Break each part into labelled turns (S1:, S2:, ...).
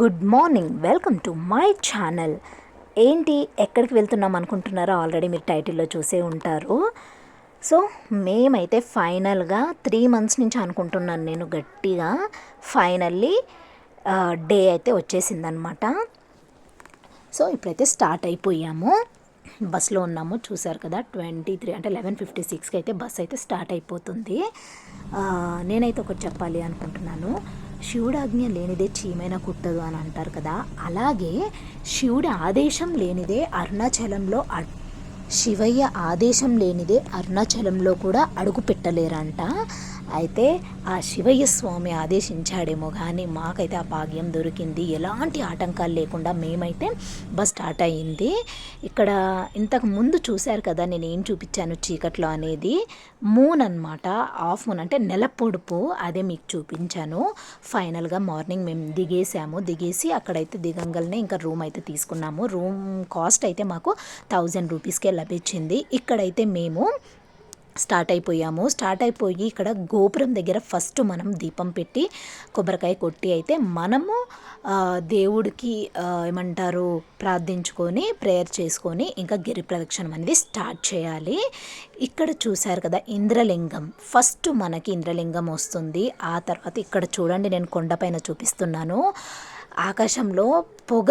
S1: Good morning. Welcome to my channel. ఏంటి ఎక్కడికి వెళ్తున్నాం అనుకుంటున్నారో? ఆల్రెడీ మీరు టైటిల్లో చూసే ఉంటారు. సో మేమైతే ఫైనల్గా త్రీ మంత్స్ నుంచి అనుకుంటున్నాను నేను గట్టిగా. ఫైనల్లీ డే అయితే వచ్చేసిందనమాట. సో ఇప్పుడైతే స్టార్ట్ అయిపోయాము. బస్లో ఉన్నాము చూసారు కదా ట్వంటీ త్రీ అంటే లెవెన్ ఫిఫ్టీ సిక్స్కి అయితే బస్ అయితే స్టార్ట్ అయిపోతుంది. నేనైతే ఒకటి చెప్పాలి అనుకుంటున్నాను. శివుడు ఆజ్ఞ లేనిదే చీమైన కుట్టదు అని అంటారు కదా. అలాగే శివుడి ఆదేశం లేనిదే అరుణాచలంలో అడ్- శివయ్య ఆదేశం లేనిదే అరుణాచలంలో కూడా అడుగు పెట్టలేరంట. అయితే ఆ శివయ్య స్వామి ఆదేశించాడేమో కానీ మాకైతే ఆ భాగ్యం దొరికింది. ఎలాంటి ఆటంకాలు లేకుండా మేమైతే బస్ స్టార్ట్ అయ్యింది ఇక్కడ ఇంతకు ముందు చూశారు కదా నేను ఏం చూపించాను చీకట్లో అనేది? మూన్ అన్నమాట. ఆఫ్ మూన్ అంటే నెల పొడుపు అదే మీకు చూపించాను. ఫైనల్గా మార్నింగ్ మేము దిగేసాము దిగేసి అక్కడైతే దిగంగల్నే ఇంకా రూమ్ అయితే తీసుకున్నాము. రూమ్ కాస్ట్ అయితే మాకు థౌజండ్ రూపీస్కే లభించింది. ఇక్కడైతే మేము స్టార్ట్ అయిపోయాము. స్టార్ట్ అయిపోయి ఇక్కడ గోపురం దగ్గర ఫస్ట్ మనం దీపం పెట్టి కొబ్బరికాయ కొట్టి అయితే మనము దేవుడికి ఏమంటారు ప్రార్థించుకొని ప్రేయర్ చేసుకొని ఇంకా గిరి ప్రదక్షిణం అనేది స్టార్ట్ చేయాలి. ఇక్కడ చూశారు కదా ఇంద్రలింగం. ఫస్ట్ మనకి ఇంద్రలింగం వస్తుంది. ఆ తర్వాత ఇక్కడ చూడండి నేను కొండపైన చూపిస్తున్నాను. ఆకాశంలో పొగ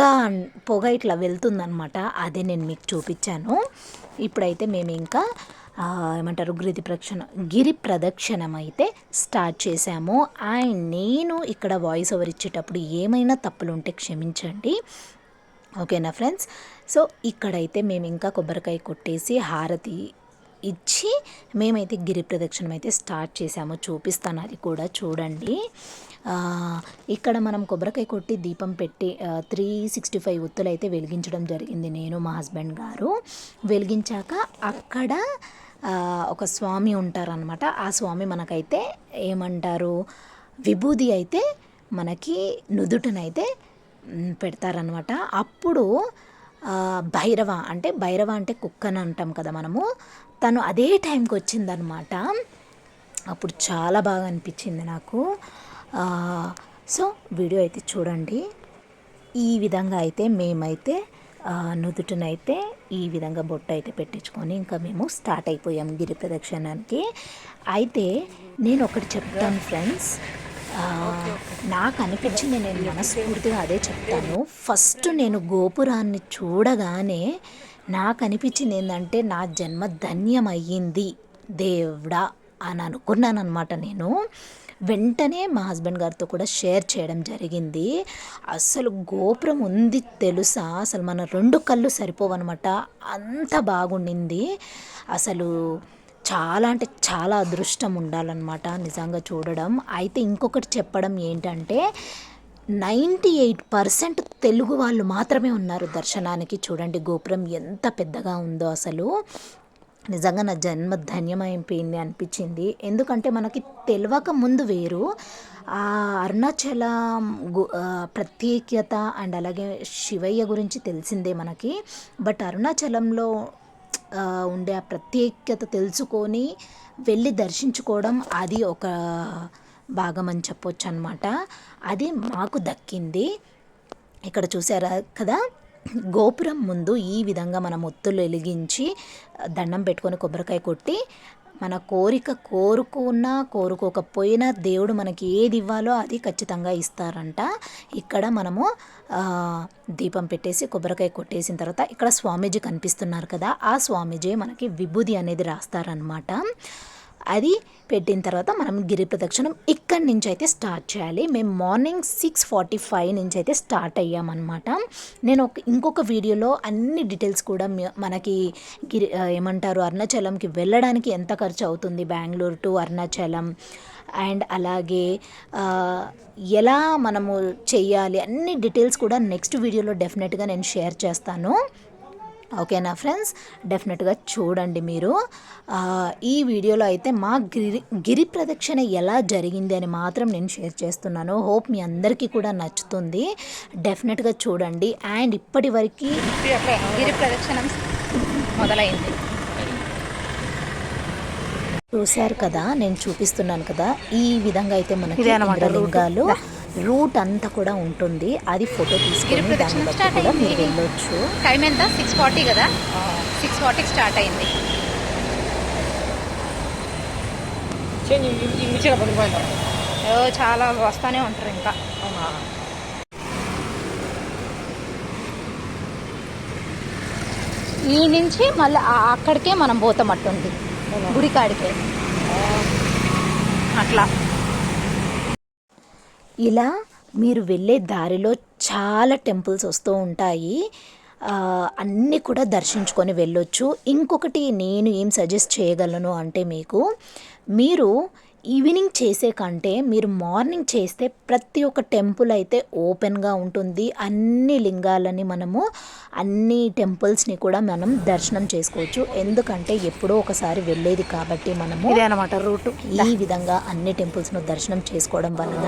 S1: పొగ ఇట్లా వెళ్తుందనమాట అదే నేను మీకు చూపించాను. ఇప్పుడైతే మేము ఇంకా ఏమంటారు గిరి ప్రక్షణ గిరి ప్రదక్షిణం అయితే స్టార్ట్ చేశాము. అండ్ నేను ఇక్కడ వాయిస్ ఓవర్ ఇచ్చేటప్పుడు ఏమైనా తప్పులు ఉంటే క్షమించండి ఓకేనా ఫ్రెండ్స్ సో ఇక్కడైతే మేము ఇంకా కొబ్బరికాయ కొట్టేసి హారతి ఇచ్చి మేమైతే గిరి ప్రదక్షిణం అయితే స్టార్ట్ చేసాము చూపిస్తాను అది కూడా చూడండి. ఇక్కడ మనం కొబ్బరికాయ కొట్టి దీపం పెట్టి త్రీ సిక్స్టీ ఫైవ్ ఒత్తులు అయితే వెలిగించడం జరిగింది నేను మా హస్బెండ్ గారు. వెలిగించాక అక్కడ ఒక స్వామి ఉంటారనమాట ఆ స్వామి మనకైతే ఏమంటారు? విభూది అయితే మనకి నుదుటనైతే పెడతారనమాట అప్పుడు భైరవ అంటే భైరవ అంటే కుక్కని అంటాం కదా మనము. తను అదే టైంకి వచ్చిందనమాట అప్పుడు చాలా బాగా అనిపించింది నాకు. సో వీడియో అయితే చూడండి. ఈ విధంగా అయితే మేమైతే నుదుటినైతే ఈ విధంగా బొట్టు అయితే పెట్టించుకొని ఇంకా మేము స్టార్ట్ అయిపోయాం గిరి ప్రదక్షిణానికి. అయితే నేను ఒకటి చెప్తాను ఫ్రెండ్స్ నాకు అనిపించింది నేను మనస్ఫూర్తిగా అదే చెప్తాను. ఫస్ట్ నేను గోపురాన్ని చూడగానే నాకు అనిపించింది ఏంటంటే నా జన్మ ధన్యమయ్యింది దేవుడా అని అనుకున్నాను అనమాట నేను. వెంటనే మా హస్బెండ్ గారితో కూడా షేర్ చేయడం జరిగింది. అసలు గోపురం ఉంది తెలుసా? అసలు మన రెండు కళ్ళు సరిపోవన్నమాట అంత బాగుండింది. అసలు చాలా అంటే చాలా అదృష్టం ఉండాలన్నమాట నిజంగా చూడడం. అయితే ఇంకొకటి చెప్పడం ఏంటంటే నైంటీ ఎయిట్ పర్సెంట్ తెలుగు వాళ్ళు మాత్రమే ఉన్నారు దర్శనానికి. చూడండి గోపురం ఎంత పెద్దగా ఉందో అసలు. నిజంగా నా జన్మ ధన్యమైపోయింది అనిపించింది. ఎందుకంటే మనకి తెలియక ముందు వేరు. ఆ అరుణాచలం గు- ప్రత్యేకత అండ్ అలాగే శివయ్య గురించి తెలిసిందే మనకి. బట్ అరుణాచలంలో ఉండే ఆ ప్రత్యేకత తెలుసుకొని వెళ్ళి దర్శించుకోవడం అది ఒక భాగం అని చెప్పొచ్చు అనమాట అది మాకు దక్కింది. ఇక్కడ చూసారా కదా? గోపురం ముందు ఈ విధంగా మనం ఒత్తులు వెలిగించి దండం పెట్టుకొని కొబ్బరికాయ కొట్టి మన కోరిక కోరుకున్నా కోరుకోకపోయినా దేవుడు మనకి ఏది ఇవ్వాలో అది ఖచ్చితంగా ఇస్తారంట. ఇక్కడ మనము దీపం పెట్టేసి కొబ్బరికాయ కొట్టేసిన తర్వాత ఇక్కడ స్వామీజీ కనిపిస్తున్నారు కదా ఆ స్వామీజీ మనకి విభూది అనేది రాస్తారనమాట అది పెట్టిన తర్వాత మనం గిరి ప్రదక్షిణం ఇక్కడి నుంచి అయితే స్టార్ట్ చేయాలి. మేము మార్నింగ్ సిక్స్ ఫార్టీ ఫైవ్ నుంచి అయితే స్టార్ట్ అయ్యామన్నమాట నేను ఒక ఇంకొక వీడియోలో అన్ని డీటెయిల్స్ కూడా మనకి గిరి ఏమంటారు అరుణాచలంకి వెళ్ళడానికి ఎంత ఖర్చు అవుతుంది బెంగళూరు టు అరుణాచలం? అండ్ అలాగే ఎలా మనము చేయాలి అన్ని డీటెయిల్స్ కూడా నెక్స్ట్ వీడియోలో డెఫినెట్గా నేను షేర్ చేస్తాను. ఓకేనా ఫ్రెండ్స్? డెఫినెట్గా చూడండి మీరు. ఈ వీడియోలో అయితే మా గిరి గిరి ప్రదక్షిణ ఎలా జరిగింది అని మాత్రం నేను షేర్ చేస్తున్నాను. హోప్ మీ అందరికీ కూడా నచ్చుతుంది. డెఫినెట్గా చూడండి. అండ్ ఇప్పటి వరకు
S2: గిరి ప్రదక్షిణం మొదలైంది.
S1: చూశారు కదా? నేను చూపిస్తున్నాను కదా. ఈ విధంగా అయితే మనకి ఇంద్రలింగాలు రూట్ అంతా కూడా ఉంటుంది. అది ఫోటో తీసుకుని దాన్ని బట్టి కూడా మీరు వెళ్ళొచ్చు.
S2: టైం ఎంత? సిక్స్ ఫార్టీ కదా? సిక్స్ ఫార్టీకి స్టార్ట్ అయింది. చాలా వస్తానే ఉంటారు ఇంకా. ఈ నుంచి మళ్ళీ అక్కడికే మనం పోతాం అట్టుంది గుడికాడికే. అట్లా.
S1: ఇలా మీరు వెళ్ళే దారిలో చాలా టెంపుల్స్ వస్తూ ఉంటాయి. అన్నీ కూడా దర్శించుకొని వెళ్ళొచ్చు. ఇంకొకటి నేను ఏం సజెస్ట్ చేయగలను అంటే మీకు మీరు ఈవినింగ్ చేసే కంటే మీరు మార్నింగ్ చేస్తే ప్రతి ఒక్క టెంపుల్ అయితే ఓపెన్గా ఉంటుంది. అన్ని లింగాలని మనము అన్ని టెంపుల్స్ని కూడా మనం దర్శనం చేసుకోవచ్చు. ఎందుకంటే ఎప్పుడో ఒకసారి వెళ్ళేది కాబట్టి మనము
S2: అనమాట రూటు.
S1: ఈ విధంగా అన్ని టెంపుల్స్ను దర్శనం చేసుకోవడం వలన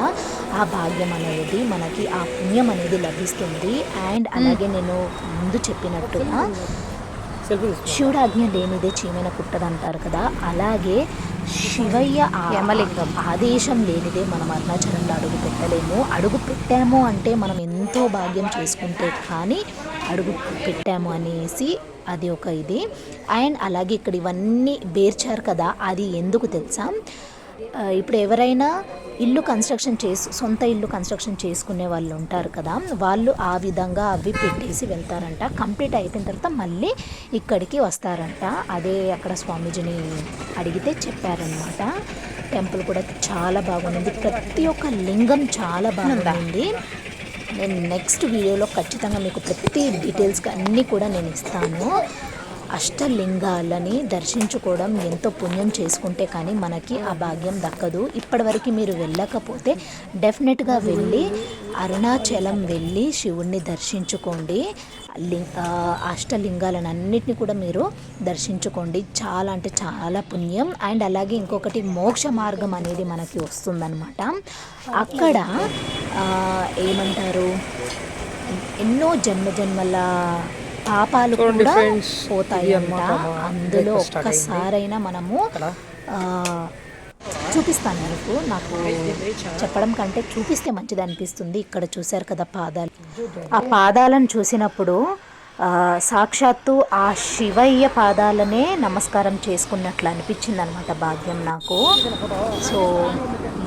S1: ఆ భాగ్యం అనేది మనకి ఆ పుణ్యం అనేది లభిస్తుంది. అండ్ అలాగే నేను ముందు చెప్పినట్టుగా శివుడు ఆజ్ఞ లేనిదే చీమైన కుట్టదంటారు కదా అలాగే శివయ్య
S2: యమలింగం.
S1: ఆదేశం లేనిదే మనం అరుణాచలంలో అడుగు పెట్టలేము. అడుగు పెట్టాము అంటే మనం ఎంతో భాగ్యం చేసుకుంటే కానీ అడుగు పెట్టాము అనేసి అది ఒక ఇది. అండ్ అలాగే ఇక్కడ ఇవన్నీ బేర్చారు కదా అది ఎందుకు తెలుసా? ఇప్పుడు ఎవరైనా ఇల్లు కన్స్ట్రక్షన్ చేసు సొంత ఇల్లు కన్స్ట్రక్షన్ చేసుకునే వాళ్ళు ఉంటారు కదా వాళ్ళు ఆ విధంగా అవి పెట్టేసి వెళ్తారంట. కంప్లీట్ అయిపోయిన తర్వాత మళ్ళీ ఇక్కడికి వస్తారంట. అదే అక్కడ స్వామీజీని అడిగితే చెప్పారనమాట టెంపుల్ కూడా చాలా బాగుంది. ప్రతి ఒక్క లింగం చాలా బాగుంది. నేను నెక్స్ట్ వీడియోలో ఖచ్చితంగా మీకు ప్రతి డీటెయిల్స్గా అన్నీ కూడా నేను ఇస్తాను. అష్టలింగాలని దర్శించుకోవడం ఎంతో పుణ్యం చేసుకుంటే కానీ మనకి ఆ భాగ్యం దక్కదు. ఇప్పటివరకు మీరు వెళ్ళకపోతే డెఫినెట్గా వెళ్ళి అరుణాచలం వెళ్ళి శివుణ్ణి దర్శించుకోండి. లింగ అష్టలింగాలను అన్నిటిని కూడా మీరు దర్శించుకోండి. చాలా అంటే చాలా పుణ్యం. అండ్ అలాగే ఇంకొకటి మోక్ష మార్గం అనేది మనకి వస్తుందన్నమాట. అక్కడ ఏమంటారు? ఎన్నో జన్మ జన్మల పాపాలు కూడా పోతాయి అంట. అందులో. ఒక్కసారైనా మనము చూపిస్తాను మీకు. నాకు చెప్పడం కంటే చూపిస్తే మంచిది అనిపిస్తుంది. ఇక్కడ చూశారు కదా పాదాలు. ఆ పాదాలను చూసినప్పుడు ఆ, సాక్షాత్తు ఆ శివయ్య పాదాలనే నమస్కారం చేసుకున్నట్లు అనిపించింది అనమాట భాగ్యం నాకు. సో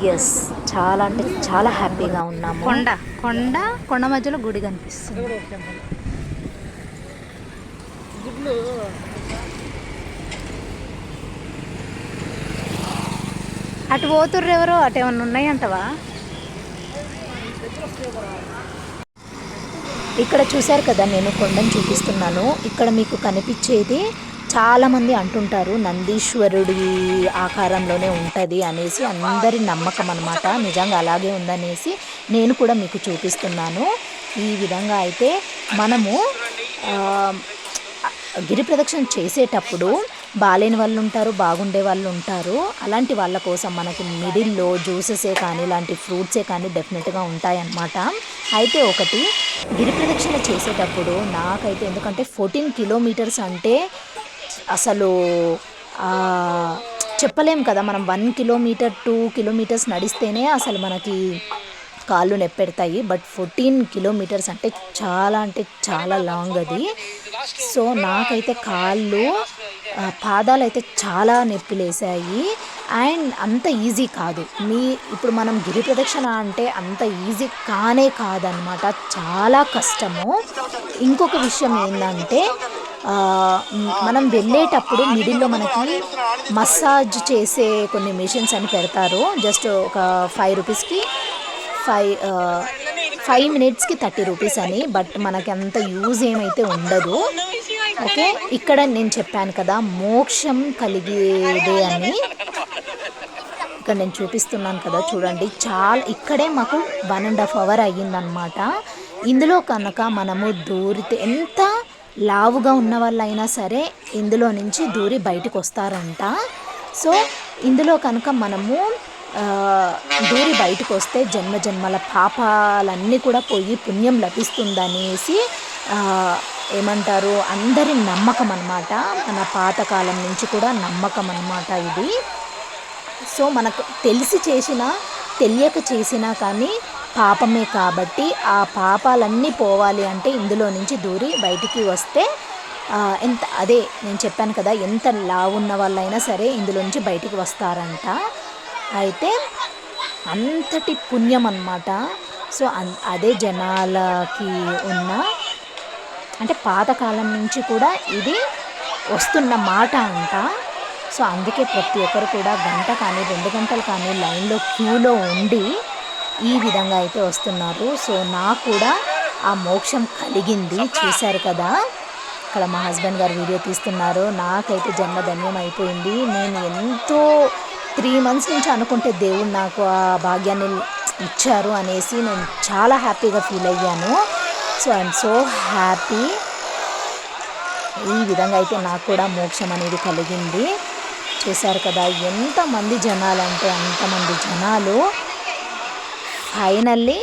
S1: ఎస్ చాలా అంటే చాలా హ్యాపీగా ఉన్నాము.
S2: కొండ కొండ కొండ మధ్యలో గుడి కనిపిస్తుంది. అటు పోతుర్రు ఎవరో అటు ఏమన్నా ఉన్నాయంటవా?
S1: ఇక్కడ చూశారు కదా నేను కొండను చూపిస్తున్నాను. ఇక్కడ మీకు కనిపించేది చాలామంది అంటుంటారు నందీశ్వరుడి ఆకారంలోనే ఉంటుంది అనేసి అందరి నమ్మకం అనమాట నిజంగా అలాగే ఉందనేసి నేను కూడా మీకు చూపిస్తున్నాను. ఈ విధంగా అయితే మనము గిరి ప్రదక్షిణ చేసేటప్పుడు బాలేని వాళ్ళు ఉంటారు బాగుండే వాళ్ళు ఉంటారు అలాంటి వాళ్ళ కోసం మనకి మిడిల్లో జ్యూసెసే కానీ ఇలాంటి ఫ్రూట్సే కానీ డెఫినెట్గా ఉంటాయన్నమాట. అయితే ఒకటి గిరి ప్రదక్షిణ చేసేటప్పుడు నాకైతే ఎందుకంటే ఫోర్టీన్ కిలోమీటర్స్ అంటే అసలు చెప్పలేం కదా మనం. వన్ కిలోమీటర్ టూ కిలోమీటర్స్ నడిస్తేనే అసలు మనకి కాళ్ళు నెప్పెడతాయి. బట్ ఫోర్టీన్ కిలోమీటర్స్ అంటే చాలా అంటే చాలా లాంగ్ అది. సో నాకైతే కాళ్ళు పాదాలు అయితే చాలా నొప్పి లేసాయి అండ్ అంత ఈజీ కాదు. మీ ఇప్పుడు మనం గిరి ప్రదక్షిణ అంటే అంత ఈజీ కానే కాదనమాట చాలా కష్టము. ఇంకొక విషయం ఏంటంటే మనం వెళ్ళేటప్పుడు మిడిల్లో మనకి మసాజ్ చేసే కొన్ని మిషన్స్ అని పెడతారు. జస్ట్ ఒక ఫైవ్ రూపీస్కి ఫైవ్ ఫైవ్ మినిట్స్కి థర్టీ రూపీస్ అని బట్ మనకి అంత యూజ్ ఏమైతే ఉండదు. ఓకే? ఇక్కడ నేను చెప్పాను కదా మోక్షం కలిగేదే అని. ఇక్కడ నేను చూపిస్తున్నాను కదా చూడండి. చాలా ఇక్కడే మాకు వన్ అండ్ హాఫ్ అవర్ అయ్యిందనమాట ఇందులో కనుక మనము దూరితే ఎంత లావుగా ఉన్న వాళ్ళైనా సరే ఇందులో నుంచి దూరి బయటకు వస్తారంట సో ఇందులో కనుక మనము దూరి బయటకు వస్తే జన్మ జన్మల పాపాలన్నీ కూడా పోయి పుణ్యం లభిస్తుందనేసి ఏమంటారు అందరి నమ్మకం అనమాట మన పాతకాలం నుంచి కూడా నమ్మకం అనమాట ఇది. సో మనకు తెలిసి చేసినా తెలియక చేసినా కానీ పాపమే కాబట్టి ఆ పాపాలన్నీ పోవాలి అంటే ఇందులో నుంచి దూరి బయటికి వస్తే ఎంత అదే నేను చెప్పాను కదా ఎంత లావు ఉన్న వాళ్ళైనా సరే ఇందులో నుంచి బయటికి వస్తారంట. అయితే అంతటి పుణ్యం అన్నమాట సో అన్- అదే జనాలకి ఉన్న అంటే పాతకాలం నుంచి కూడా ఇది వస్తున్న మాట అంట. సో అందుకే ప్రతి ఒక్కరు కూడా గంట కానీ రెండు గంటలు కానీ లైన్లో క్యూలో ఉండి ఈ విధంగా అయితే వస్తున్నారు. సో నాకు కూడా ఆ మోక్షం కలిగింది. చూశారు కదా? ఇక్కడ మా హస్బెండ్ గారు వీడియో తీస్తున్నారు. నాకైతే జన్మధన్యం అయిపోయింది. నేను ఎంతో త్రీ మంత్స్ నుంచి అనుకుంటే దేవుడు నాకు ఆ భాగ్యాన్ని ఇచ్చారు అనేసి నేను చాలా హ్యాపీగా ఫీల్ అయ్యాను. So I'm so happy. ఈ విధంగా అయితే నాకు కూడా మోక్షం అనేది కలిగింది. చూశారు కదా ఎంతమంది జనాలు అంటే అంతమంది జనాలు. ఫైనల్లీ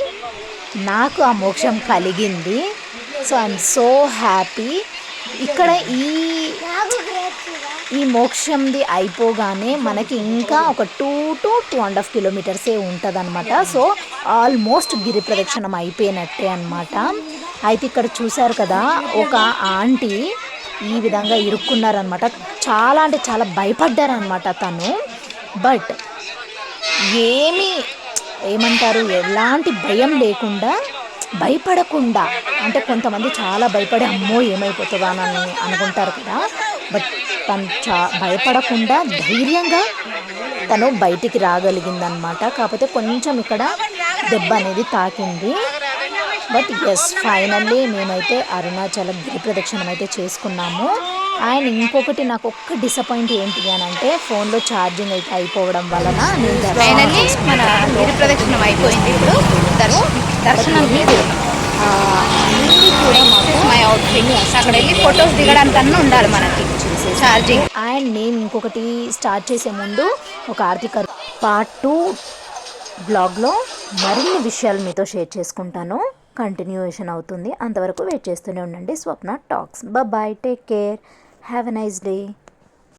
S1: నాకు ఆ మోక్షం కలిగింది. So I'm so happy. ఇక్కడ ఈ ఈ మోక్షంది అయిపోగానే మనకి ఇంకా ఒక two to two and half కిలోమీటర్సే ఉంటుంది సో ఆల్మోస్ట్ గిరి ప్రదక్షిణం అయిపోయినట్టే అనమాట అయితే ఇక్కడ చూశారు కదా ఒక ఆంటీ ఈ విధంగా ఇరుక్కున్నారనమాట చాలా అంటే చాలా భయపడ్డారనమాట తను. బట్ ఏమీ ఏమంటారు ఎలాంటి భయం లేకుండా భయపడకుండా అంటే కొంతమంది చాలా భయపడి అమ్మో ఏమైపోతుందా అని అనుకుంటారు కదా బట్ తను చా భయపడకుండా ధైర్యంగా తను బయటికి రాగలిగిందనమాట కాకపోతే కొంచెం ఇక్కడ దెబ్బ అనేది తాకింది. బట్ ఎస్ ఫైనల్లీ మేమైతే అరుణాచలం గిరి ప్రదక్షిణం అయితే చేసుకున్నాము. అండ్ ఇంకొకటి నాకు ఒక్క డిసప్పాయింట్ ఏంటి అని అంటే ఫోన్లో ఛార్జింగ్ అయితే అయిపోవడం వలన నేను
S2: ఫైనల్లీ మన గిరి ప్రదక్షిణం అయిపోయింది ఇప్పుడు. దర్శ- దర్శనం
S1: కూడా మాకు
S2: మై అవుట్ఫిట్ అక్కడ వెళ్ళి ఫొటోస్ దిగడానికన్నా ఉండాలి మనకి. ఛార్జింగ్
S1: అండ్ నేను ఇంకొకటి స్టార్ట్ చేసే ముందు ఒక ఆర్థిక పార్ట్ టూ బ్లాగ్లో మరిన్ని విషయాలు మీతో షేర్ చేసుకుంటాను. కంటిన్యూయేషన్ అవుతుంది. అంతవరకు వెయిట్ చేస్తూనే ఉండండి. Swapna talks bye take care have a nice day